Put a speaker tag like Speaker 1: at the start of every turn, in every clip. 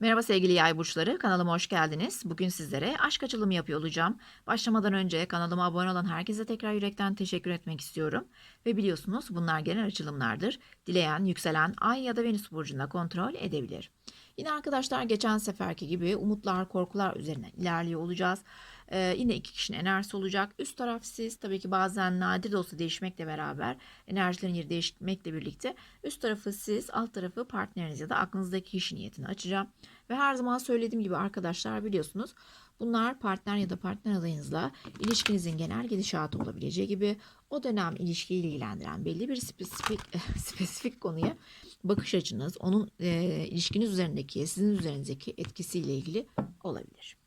Speaker 1: Merhaba sevgili yay burçları, kanalıma hoş geldiniz. Bugün sizlere aşk açılımı yapıyor olacağım. Başlamadan önce kanalıma abone olan herkese tekrar yürekten teşekkür etmek istiyorum. Ve biliyorsunuz bunlar genel açılımlardır. Dileyen, yükselen, ay ya da venüs burcunda kontrol edebilir. Yine arkadaşlar geçen seferki gibi umutlar, korkular üzerine ilerliyor olacağız. Ee, yine iki kişinin enerjisi olacak. Üst taraf siz tabii ki bazen nadir de olsa değişmekle beraber enerjilerin yeri değişmekle birlikte üst tarafı siz, alt tarafı partneriniz ya da aklınızdaki kişi niyetini açacağım. Ve her zaman söylediğim gibi arkadaşlar biliyorsunuz bunlar partner ya da partner adayınızla ilişkinizin genel gidişatı olabileceği gibi o dönem ilişkiyi ilgilendiren belli bir spesifik spesifik konuya bakış açınız, onun e, ilişkiniz üzerindeki, sizin üzerinizdeki etkisiyle ilgili olabilir.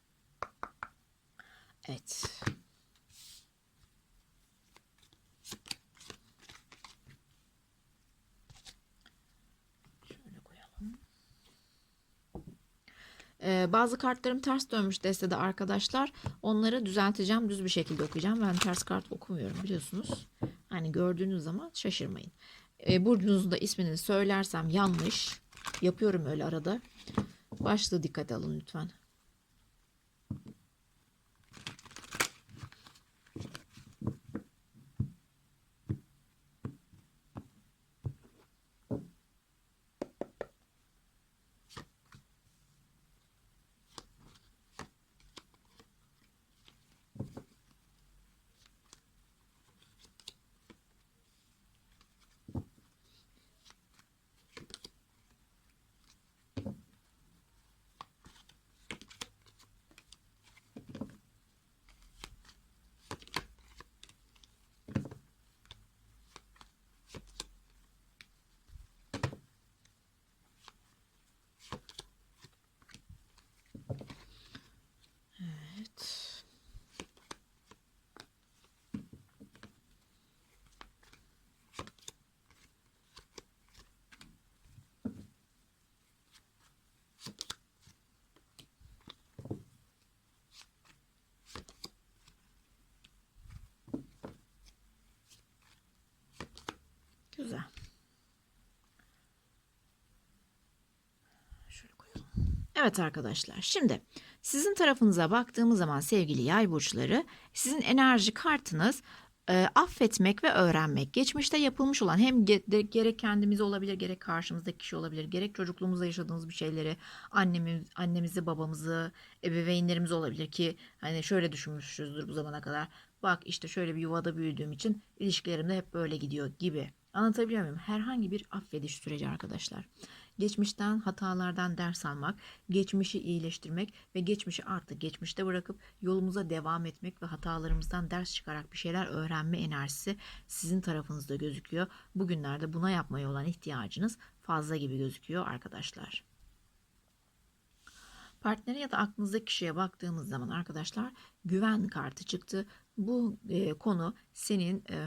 Speaker 1: Evet. Şöyle koyalım. Ee, bazı kartlarım ters dönmüş destede arkadaşlar. Onları düzelteceğim. Düz bir şekilde okuyacağım. Ben ters kart okumuyorum biliyorsunuz. Hani gördüğünüz zaman şaşırmayın. Ee, burcunuzun da ismini söylersem yanlış. Yapıyorum öyle arada. Başlığı dikkat alın lütfen. Evet. Güzel. Şöyle koyalım. Evet arkadaşlar şimdi sizin tarafınıza baktığımız zaman sevgili yay burçları sizin enerji kartınız e, affetmek ve öğrenmek. Geçmişte yapılmış olan hem gerek kendimiz olabilir gerek karşımızdaki kişi olabilir gerek çocukluğumuzda yaşadığımız bir şeyleri annemiz, annemizi babamızı ebeveynlerimiz olabilir ki hani şöyle düşünmüşüzdür bu zamana kadar. Bak işte şöyle bir yuvada büyüdüğüm için ilişkilerimde hep böyle gidiyor gibi. Anlatabiliyor muyum? Herhangi bir affediş süreci arkadaşlar. Geçmişten hatalardan ders almak, geçmişi iyileştirmek ve geçmişi artık geçmişte bırakıp yolumuza devam etmek ve hatalarımızdan ders çıkarak bir şeyler öğrenme enerjisi sizin tarafınızda gözüküyor. Bugünlerde buna yapmaya olan ihtiyacınız fazla gibi gözüküyor arkadaşlar. Partnere ya da aklınızdaki kişiye baktığımız zaman arkadaşlar güven kartı çıktı. Bu e, konu senin e,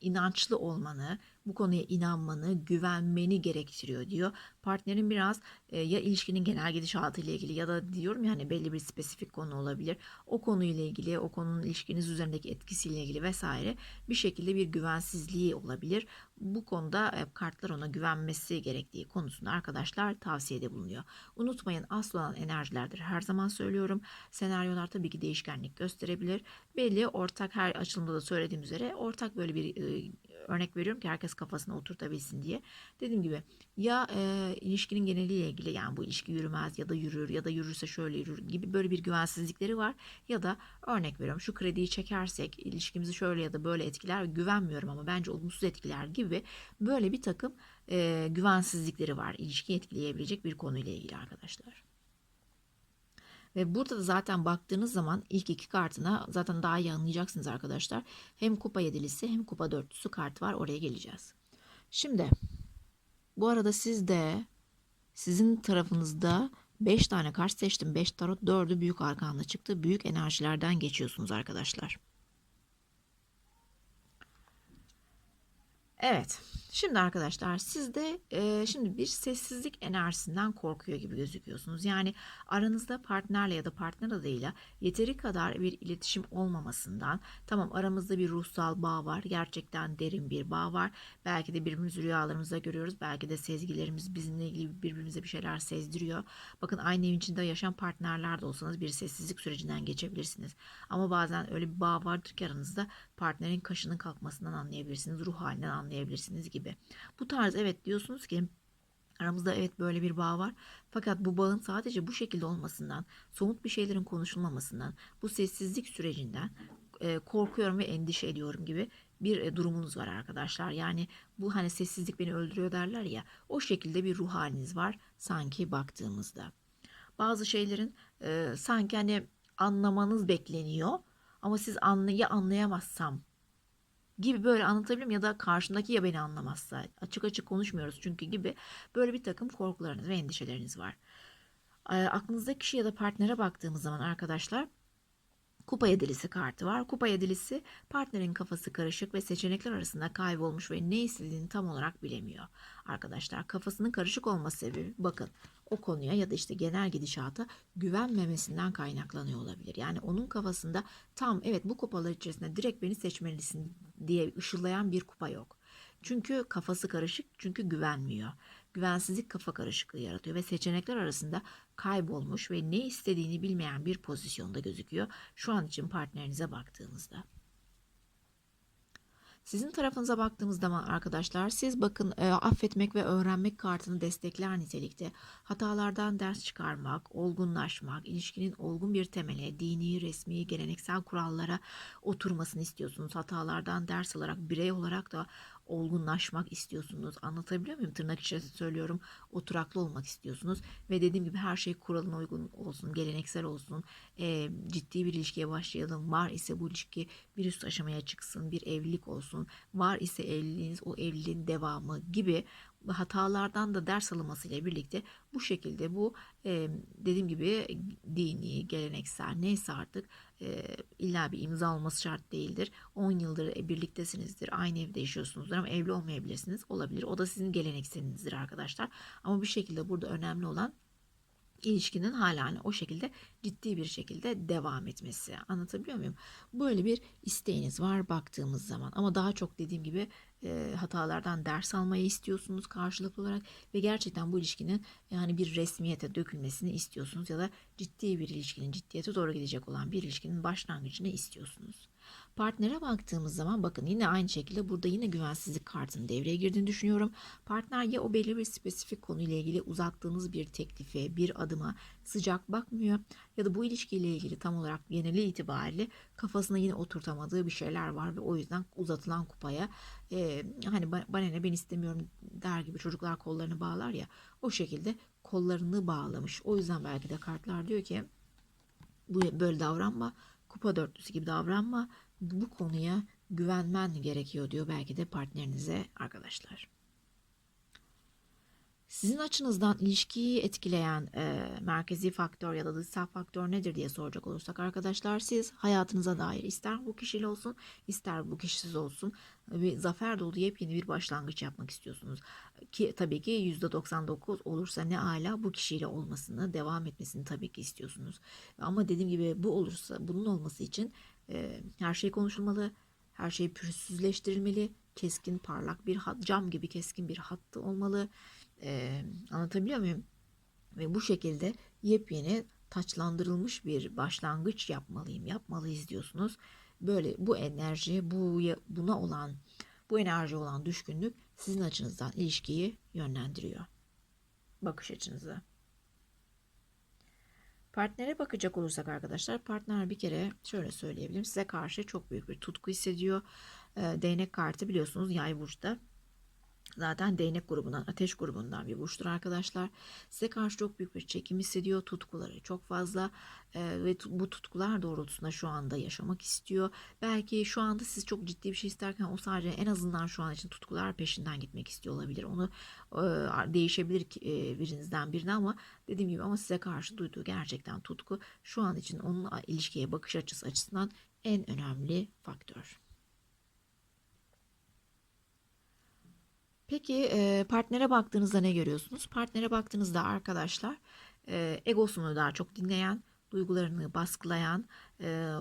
Speaker 1: inançlı olmanı, bu konuya inanmanı, güvenmeni gerektiriyor diyor. Partnerin biraz e, ya ilişkinin genel gidişatı ile ilgili ya da diyorum yani belli bir spesifik konu olabilir. O konuyla ilgili, o konunun ilişkiniz üzerindeki etkisiyle ilgili vesaire bir şekilde bir güvensizliği olabilir. Bu konuda e, kartlar ona güvenmesi gerektiği konusunda arkadaşlar tavsiyede bulunuyor. Unutmayın asıl olan enerjilerdir. Her zaman söylüyorum. Senaryolar tabii ki değişkenlik gösterebilir. Belli ortak her açılımda da söylediğim üzere ortak böyle bir e, örnek veriyorum ki herkes kafasına oturtabilsin diye. Dediğim gibi ya e, ilişkinin geneliyle ilgili yani bu ilişki yürümez ya da yürür ya da yürürse şöyle yürür gibi böyle bir güvensizlikleri var. Ya da örnek veriyorum şu krediyi çekersek ilişkimizi şöyle ya da böyle etkiler güvenmiyorum ama bence olumsuz etkiler gibi böyle bir takım e, güvensizlikleri var. İlişkiyi etkileyebilecek bir konuyla ilgili arkadaşlar. Ve burada da zaten baktığınız zaman ilk iki kartına zaten daha iyi anlayacaksınız arkadaşlar. Hem kupa yedilisi hem kupa dörtlüsü kart var. Oraya geleceğiz. Şimdi bu arada siz de sizin tarafınızda 5 tane kart seçtim. 5 tarot 4'ü büyük arkanda çıktı. Büyük enerjilerden geçiyorsunuz arkadaşlar. Evet. Şimdi arkadaşlar siz de e, şimdi bir sessizlik enerjisinden korkuyor gibi gözüküyorsunuz. Yani aranızda partnerle ya da partner adıyla yeteri kadar bir iletişim olmamasından tamam aramızda bir ruhsal bağ var. Gerçekten derin bir bağ var. Belki de birbirimizi rüyalarımızda görüyoruz. Belki de sezgilerimiz bizimle ilgili birbirimize bir şeyler sezdiriyor. Bakın aynı evin içinde yaşayan partnerler de olsanız bir sessizlik sürecinden geçebilirsiniz. Ama bazen öyle bir bağ vardır ki aranızda partnerin kaşının kalkmasından anlayabilirsiniz. Ruh halinden anlayabilirsiniz gibi. Bu tarz evet diyorsunuz ki Aramızda evet böyle bir bağ var. Fakat bu bağın sadece bu şekilde olmasından, somut bir şeylerin konuşulmamasından, bu sessizlik sürecinden e, korkuyorum ve endişe ediyorum gibi bir e, durumunuz var arkadaşlar. Yani bu hani sessizlik beni öldürüyor derler ya. O şekilde bir ruh haliniz var sanki baktığımızda. Bazı şeylerin e, sanki hani anlamanız bekleniyor ama siz anlay anlayamazsam gibi böyle anlatabiliyor muyum? Ya da karşındaki ya beni anlamazsa açık açık konuşmuyoruz çünkü gibi böyle bir takım korkularınız ve endişeleriniz var. E, aklınızdaki kişi ya da partnere baktığımız zaman arkadaşlar Kupa yedilisi kartı var. Kupa yedilisi partnerin kafası karışık ve seçenekler arasında kaybolmuş ve ne istediğini tam olarak bilemiyor. Arkadaşlar kafasının karışık olması sebebi bakın o konuya ya da işte genel gidişata güvenmemesinden kaynaklanıyor olabilir. Yani onun kafasında tam evet bu kupalar içerisinde direkt beni seçmelisin diye ışıllayan bir kupa yok. Çünkü kafası karışık çünkü güvenmiyor. Güvensizlik kafa karışıklığı yaratıyor ve seçenekler arasında kaybolmuş ve ne istediğini bilmeyen bir pozisyonda gözüküyor şu an için partnerinize baktığınızda. Sizin tarafınıza baktığımız zaman arkadaşlar siz bakın e, affetmek ve öğrenmek kartını destekler nitelikte. Hatalardan ders çıkarmak, olgunlaşmak, ilişkinin olgun bir temele, dini, resmi, geleneksel kurallara oturmasını istiyorsunuz. Hatalardan ders alarak birey olarak da olgunlaşmak istiyorsunuz. Anlatabiliyor muyum? Tırnak içerisinde söylüyorum. Oturaklı olmak istiyorsunuz. Ve dediğim gibi her şey kuralına uygun olsun, geleneksel olsun. E, ciddi bir ilişkiye başlayalım. Var ise bu ilişki bir üst aşamaya çıksın. Bir evlilik olsun. Var ise evliliğiniz o evliliğin devamı gibi hatalardan da ders alınmasıyla birlikte bu şekilde bu e, dediğim gibi dini, geleneksel neyse artık e, illa bir imza olması şart değildir. 10 yıldır birliktesinizdir, aynı evde yaşıyorsunuzdur ama evli olmayabilirsiniz. Olabilir. O da sizin gelenekselinizdir arkadaşlar. Ama bir şekilde burada önemli olan ilişkinin hala hani o şekilde ciddi bir şekilde devam etmesi. Anlatabiliyor muyum? Böyle bir isteğiniz var baktığımız zaman. Ama daha çok dediğim gibi e, hatalardan ders almayı istiyorsunuz karşılıklı olarak ve gerçekten bu ilişkinin yani bir resmiyete dökülmesini istiyorsunuz ya da ciddi bir ilişkinin ciddiyete doğru gidecek olan bir ilişkinin başlangıcını istiyorsunuz. Partnere baktığımız zaman bakın yine aynı şekilde burada yine güvensizlik kartının devreye girdiğini düşünüyorum. Partner ya o belli bir spesifik konuyla ilgili uzattığınız bir teklife, bir adıma sıcak bakmıyor ya da bu ilişkiyle ilgili tam olarak geneli itibariyle kafasına yine oturtamadığı bir şeyler var ve o yüzden uzatılan kupaya e, hani bana ne ben istemiyorum der gibi çocuklar kollarını bağlar ya o şekilde kollarını bağlamış. O yüzden belki de kartlar diyor ki bu böyle davranma kupa dörtlüsü gibi davranma. Bu konuya güvenmen gerekiyor diyor belki de partnerinize arkadaşlar. Sizin açınızdan ilişkiyi etkileyen e, merkezi faktör ya da dışsal faktör nedir diye soracak olursak arkadaşlar siz hayatınıza dair ister bu kişiyle olsun ister bu kişisiz olsun bir zafer dolu yepyeni bir başlangıç yapmak istiyorsunuz. Ki tabii ki %99 olursa ne ala bu kişiyle olmasını devam etmesini tabii ki istiyorsunuz. Ama dediğim gibi bu olursa bunun olması için e, her şey konuşulmalı, her şey pürüzsüzleştirilmeli, keskin parlak bir hat, cam gibi keskin bir hattı olmalı ee, anlatabiliyor muyum? Ve bu şekilde yepyeni taçlandırılmış bir başlangıç yapmalıyım, yapmalıyız diyorsunuz. Böyle bu enerji, bu buna olan, bu enerji olan düşkünlük sizin açınızdan ilişkiyi yönlendiriyor. Bakış açınızı. Partnere bakacak olursak arkadaşlar partner bir kere şöyle söyleyebilirim size karşı çok büyük bir tutku hissediyor. Değnek kartı biliyorsunuz yay burçta Zaten değnek grubundan, ateş grubundan bir burçtur arkadaşlar. Size karşı çok büyük bir çekim hissediyor. Tutkuları çok fazla e, ve bu tutkular doğrultusunda şu anda yaşamak istiyor. Belki şu anda siz çok ciddi bir şey isterken o sadece en azından şu an için tutkular peşinden gitmek istiyor olabilir. Onu e, değişebilir e, birinizden birine ama dediğim gibi ama size karşı duyduğu gerçekten tutku şu an için onun ilişkiye bakış açısı açısından en önemli faktör. Peki partnere baktığınızda ne görüyorsunuz? Partnere baktığınızda arkadaşlar egosunu daha çok dinleyen, duygularını baskılayan,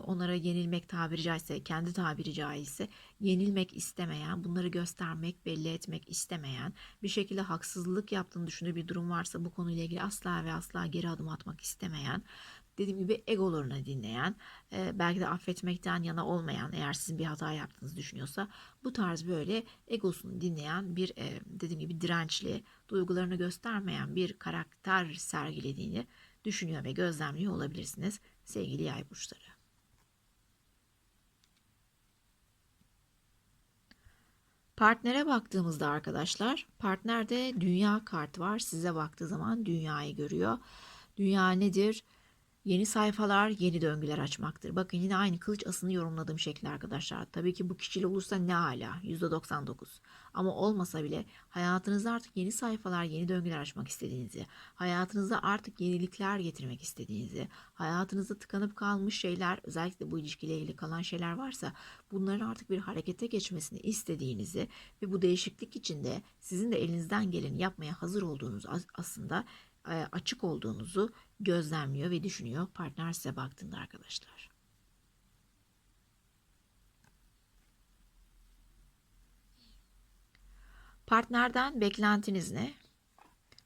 Speaker 1: onlara yenilmek tabiri caizse, kendi tabiri caizse yenilmek istemeyen, bunları göstermek, belli etmek istemeyen, bir şekilde haksızlık yaptığını düşündüğü bir durum varsa bu konuyla ilgili asla ve asla geri adım atmak istemeyen, dediğim gibi egolarını dinleyen, e, belki de affetmekten yana olmayan eğer sizin bir hata yaptığınızı düşünüyorsa bu tarz böyle egosunu dinleyen bir e, dediğim gibi dirençli, duygularını göstermeyen bir karakter sergilediğini düşünüyor ve gözlemliyor olabilirsiniz sevgili yay burçları. Partnere baktığımızda arkadaşlar, partnerde dünya kart var. Size baktığı zaman dünyayı görüyor. Dünya nedir? Yeni sayfalar, yeni döngüler açmaktır. Bakın yine aynı kılıç asını yorumladığım şekilde arkadaşlar. Tabii ki bu kişili olursa ne hala %99. Ama olmasa bile hayatınızda artık yeni sayfalar, yeni döngüler açmak istediğinizi, hayatınızda artık yenilikler getirmek istediğinizi, hayatınızda tıkanıp kalmış şeyler, özellikle bu ilişkiyle ilgili kalan şeyler varsa bunların artık bir harekete geçmesini istediğinizi ve bu değişiklik içinde sizin de elinizden geleni yapmaya hazır olduğunuz aslında açık olduğunuzu gözlemliyor ve düşünüyor partner size baktığında arkadaşlar. Partnerden beklentiniz ne?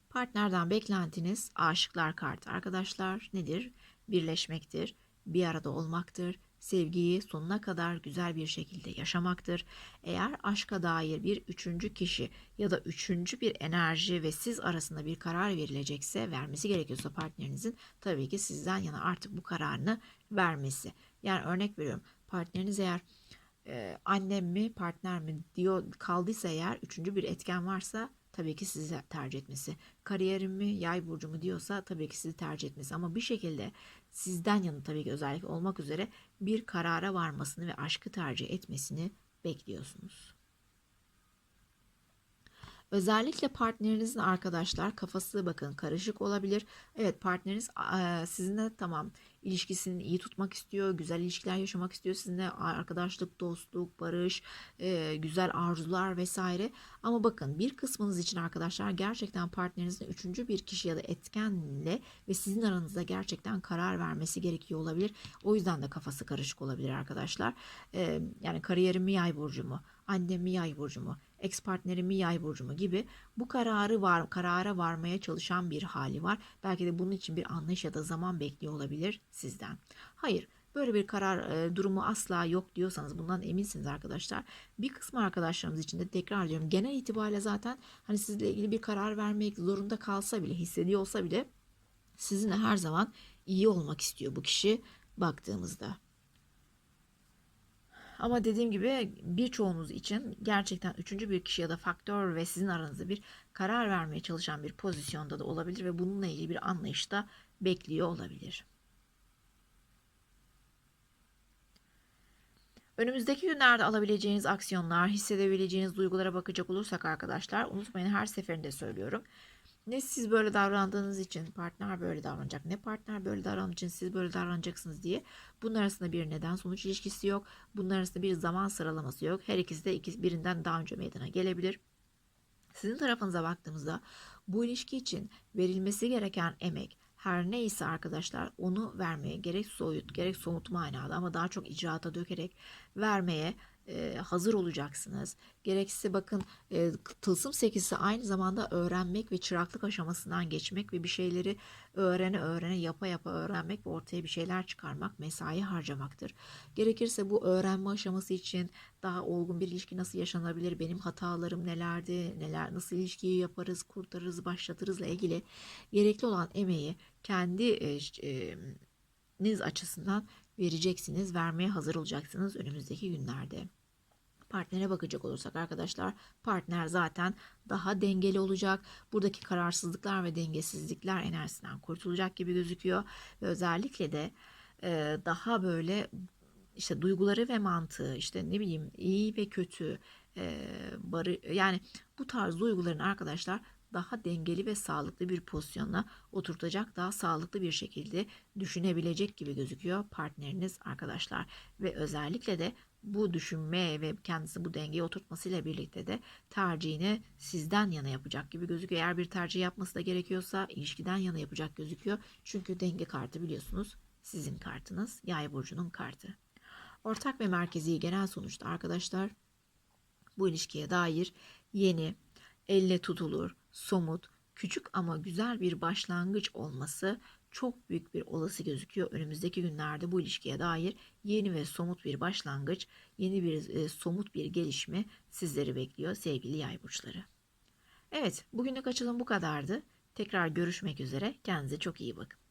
Speaker 1: Partnerden beklentiniz aşıklar kartı arkadaşlar nedir? Birleşmektir, bir arada olmaktır, sevgiyi sonuna kadar güzel bir şekilde yaşamaktır. Eğer aşka dair bir üçüncü kişi ya da üçüncü bir enerji ve siz arasında bir karar verilecekse, vermesi gerekiyorsa partnerinizin tabii ki sizden yana artık bu kararını vermesi. Yani örnek veriyorum partneriniz eğer e, annem mi partner mi diyor kaldıysa eğer üçüncü bir etken varsa tabii ki sizi tercih etmesi. Kariyerim mi, yay burcu mu diyorsa tabii ki sizi tercih etmesi. Ama bir şekilde sizden yana tabii ki özellikle olmak üzere bir karara varmasını ve aşkı tercih etmesini bekliyorsunuz. Özellikle partnerinizin arkadaşlar kafası bakın karışık olabilir. Evet partneriniz sizinle tamam ilişkisini iyi tutmak istiyor, güzel ilişkiler yaşamak istiyor sizinle arkadaşlık, dostluk, barış, güzel arzular vesaire. Ama bakın bir kısmınız için arkadaşlar gerçekten partnerinizin üçüncü bir kişi ya da etkenle ve sizin aranızda gerçekten karar vermesi gerekiyor olabilir. O yüzden de kafası karışık olabilir arkadaşlar. Yani kariyerim mi yay burcu mu? Annem mi yay burcu mu? Ex partnerimi yay burcumu gibi bu kararı var karara varmaya çalışan bir hali var. Belki de bunun için bir anlayış ya da zaman bekliyor olabilir sizden. Hayır, böyle bir karar e, durumu asla yok diyorsanız bundan eminsiniz arkadaşlar. Bir kısmı arkadaşlarımız için de tekrar diyorum genel itibariyle zaten hani sizle ilgili bir karar vermek zorunda kalsa bile hissediyor olsa bile sizinle her zaman iyi olmak istiyor bu kişi baktığımızda. Ama dediğim gibi birçoğunuz için gerçekten üçüncü bir kişi ya da faktör ve sizin aranızda bir karar vermeye çalışan bir pozisyonda da olabilir ve bununla ilgili bir anlayışta bekliyor olabilir. Önümüzdeki günlerde alabileceğiniz aksiyonlar, hissedebileceğiniz duygulara bakacak olursak arkadaşlar unutmayın her seferinde söylüyorum. Ne siz böyle davrandığınız için partner böyle davranacak, ne partner böyle davrandığı için siz böyle davranacaksınız diye bunun arasında bir neden sonuç ilişkisi yok. Bunun arasında bir zaman sıralaması yok. Her ikisi de ikisi birinden daha önce meydana gelebilir. Sizin tarafınıza baktığımızda bu ilişki için verilmesi gereken emek, her neyse arkadaşlar onu vermeye gerek soyut gerek somut manada ama daha çok icraata dökerek vermeye e, hazır olacaksınız. Gerekse bakın e, tılsım sekisi aynı zamanda öğrenmek ve çıraklık aşamasından geçmek ve bir şeyleri öğrene öğrene yapa yapa öğrenmek ve ortaya bir şeyler çıkarmak mesai harcamaktır. Gerekirse bu öğrenme aşaması için daha olgun bir ilişki nasıl yaşanabilir, benim hatalarım nelerdi, neler nasıl ilişkiyi yaparız, kurtarırız, başlatırızla ilgili gerekli olan emeği kendi e, e, açısından vereceksiniz, vermeye hazır olacaksınız önümüzdeki günlerde. Partnere bakacak olursak arkadaşlar partner zaten daha dengeli olacak. Buradaki kararsızlıklar ve dengesizlikler enerjisinden kurtulacak gibi gözüküyor. Ve özellikle de e, daha böyle işte duyguları ve mantığı işte ne bileyim iyi ve kötü e, barı, yani bu tarz duyguların arkadaşlar daha dengeli ve sağlıklı bir pozisyona oturtacak, daha sağlıklı bir şekilde düşünebilecek gibi gözüküyor partneriniz arkadaşlar. Ve özellikle de bu düşünme ve kendisi bu dengeyi oturtmasıyla birlikte de tercihini sizden yana yapacak gibi gözüküyor. Eğer bir tercih yapması da gerekiyorsa ilişkiden yana yapacak gözüküyor. Çünkü denge kartı biliyorsunuz sizin kartınız, yay burcunun kartı. Ortak ve merkezi genel sonuçta arkadaşlar bu ilişkiye dair yeni, elle tutulur, somut, küçük ama güzel bir başlangıç olması çok büyük bir olası gözüküyor. Önümüzdeki günlerde bu ilişkiye dair yeni ve somut bir başlangıç, yeni bir e, somut bir gelişme sizleri bekliyor sevgili yay burçları. Evet, bugünlük açılım bu kadardı. Tekrar görüşmek üzere. Kendinize çok iyi bakın.